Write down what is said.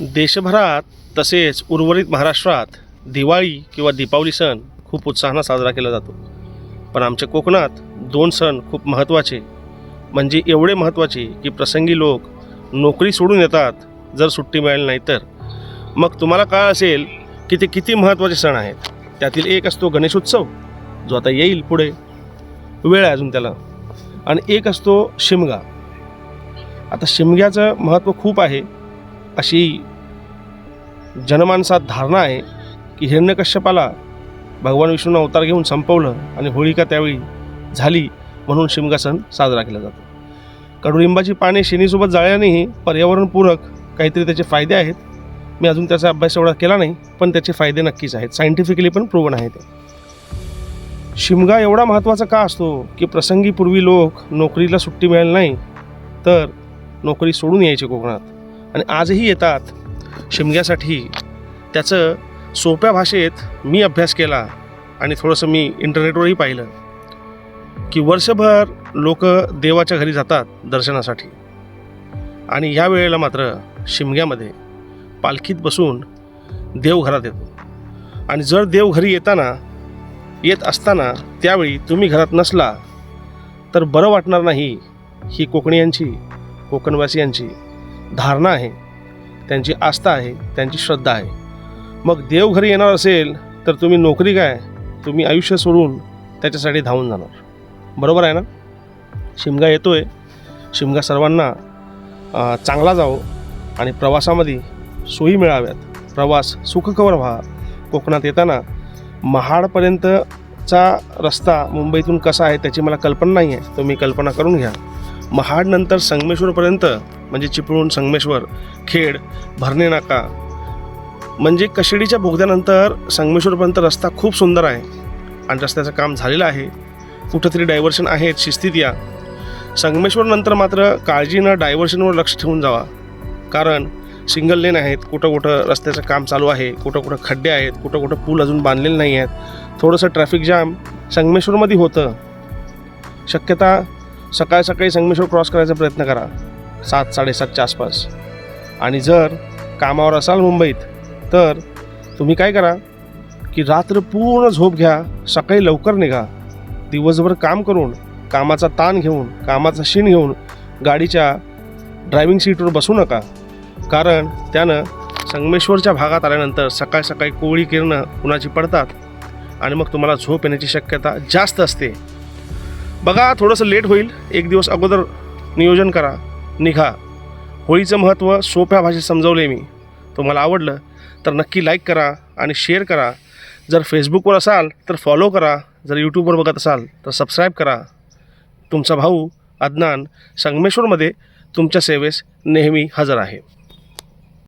देशभरात तसेच उर्वरित महाराष्ट्रात दिवाळी किंवा दीपावली सण खूप उत्साहानं साजरा केला जातो. पण आमच्या कोकणात दोन सण खूप महत्त्वाचे. म्हणजे एवढे महत्त्वाचे की प्रसंगी लोक नोकरी सोडून येतात जर सुट्टी मिळाली नाही तर. मग तुम्हाला काय असेल की ते किती महत्त्वाचे सण आहेत. त्यातील एक असतो गणेशोत्सव जो आता येईल पुढे. वेळ आहे अजून त्याला. आणि एक असतो शिमगा. आता शिमग्याचं महत्त्व खूप आहे. अशी जनमानसात धारणा आहे की हिरण्यकश्यपाला भगवान विष्णूनं अवतार घेऊन संपवलं आणि होळिका त्यावेळी झाली म्हणून शिमगा सण साजरा केला जातो. कडुलिंबाची पाने शेणीसोबत जाळल्यानेही पर्यावरणपूरक काहीतरी त्याचे फायदे आहेत. मी अजून त्याचा अभ्यास एवढा केला नाही पण त्याचे फायदे नक्कीच आहेत. सायंटिफिकली पण प्रूवन आहे ते शिमगा एवढा महत्त्वाचा का असतो की प्रसंगी पूर्वी लोक नोकरीला सुट्टी मिळाली नाही तर नोकरी सोडून यायची कोकणात. आणि आजही येतात. शिमग्यासाठी त्याचं सोप्या भाषेत मी अभ्यास केला आणि थोडंसं मी इंटरनेटवरही पाहिलं की वर्षभर लोक देवाच्या घरी जातात दर्शनासाठी. आणि ह्या वेळेला मात्र शिमग्यामध्ये पालखीत बसून देवघरात येतो. आणि जर देव घरी येताना येत असताना त्यावेळी तुम्ही घरात नसला तर बरं वाटणार नाही ही कोकणीयांची कोकणवासियांची धारणा आहे. त्यांची आस्था आहे त्यांची श्रद्धा आहे. मग देव घरी येणार असेल तर तुम्ही नोकरी काय? तुम्ही आयुष्य सोडून त्याच्यासाठी धावून जाणार. बरोबर आहे ना? शिमगा येतो आहे शिमगा सर्वांना चांगला जावो आणि प्रवासामध्ये सोयी मिळाव्यात. प्रवास सुखकवर व्हा. कोकणात येताना महाडपर्यंतचा रस्ता मुंबईतून कसा आहे त्याची मला कल्पना नाही आहे तुम्ही कल्पना करून घ्या. महाडनंतर संगमेश्वरपर्यंत म्हणजे चिपळूण संगमेश्वर खेड भरणे नाका. म्हणजे कशिडीच्या बोगद्यानंतर संगमेश्वरपर्यंत रस्ता खूप सुंदर आहे. आणि रस्त्याचं काम झालेलं आहे. कुठंतरी डायव्हर्शन आहेत शिस्तीत या. संगमेश्वरनंतर मात्र काळजीनं डायव्हर्शनवर लक्ष ठेवून जावा. कारण सिंगल लेन आहेत कुठं कुठं रस्त्याचं काम चालू आहे कुठं कुठं खड्डे आहेत कुठं कुठं पूल अजून बांधलेले नाही आहेत. थोडंसं ट्रॅफिक जाम संगमेश्वरमध्ये होतं. शक्यता सकाळ सकाळी संगमेश्वर क्रॉस करायचा प्रयत्न करा. सात साडेसातच्या आसपास. आणि जर कामावर असाल मुंबईत तर तुम्ही काय करा की रात्र पूर्ण झोप घ्या सकाळी लवकर निघा. दिवसभर काम करून कामाचा ताण घेऊन कामाचा शीण घेऊन गाडीच्या ड्रायव्हिंग सीटवर बसू नका. कारण त्यानं संगमेश्वरच्या भागात आल्यानंतर सकाळ सकाळी कोवळी किरणं कुणाची पडतात आणि मग तुम्हाला झोप येण्याची शक्यता जास्त असते. बघा थोडंसं लेट होईल. एक दिवस अगोदर नियोजन करा. निघा. होळीचं महत्त्व सोप्या भाषेत समजवले मी. तुम्हाला आवडलं तर नक्की लाईक करा आणि शेअर करा. जर फेसबुकवर असाल तर फॉलो करा. जर यूट्यूबवर बघत असाल तर सबस्क्राईब करा. तुमचा भाऊ अदनान संगमेश्वरमध्ये तुमच्या सेवेस नेहमी हजर आहे.